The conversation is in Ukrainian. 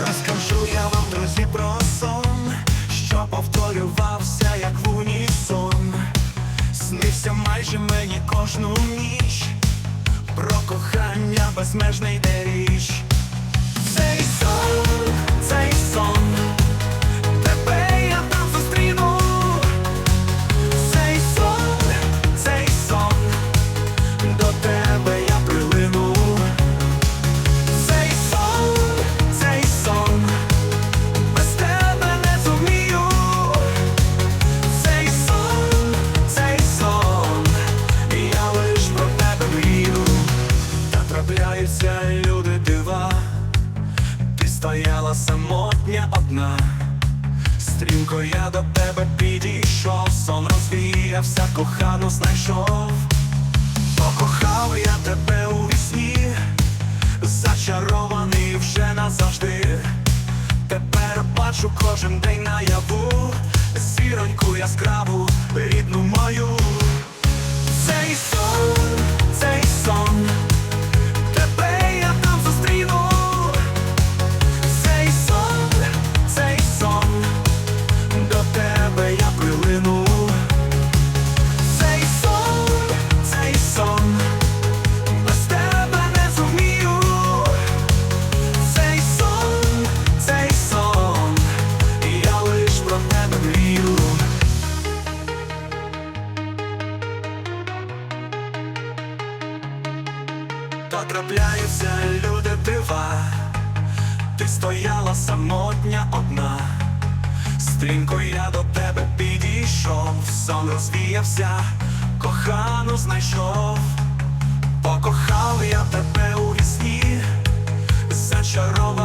Розкажу я вам, друзі, про сон, що повторювався, як в унісон. Снився майже мені кожну ніч, про кохання безмежний йде річ. Цей сон, трапляються люди дива, ти стояла самотня одна. Стрімко я до тебе підійшов, сон розвіявся, кохану знайшов. Покохав я тебе у вісні, зачарований вже назавжди. Тепер бачу кожен день наяву, зіроньку яскраву, трапляються люди дива, ти стояла самотня одна, стрімко я до тебе підійшов, сон розвіявся, кохану знайшов, покохав я тебе у вісні, зачарований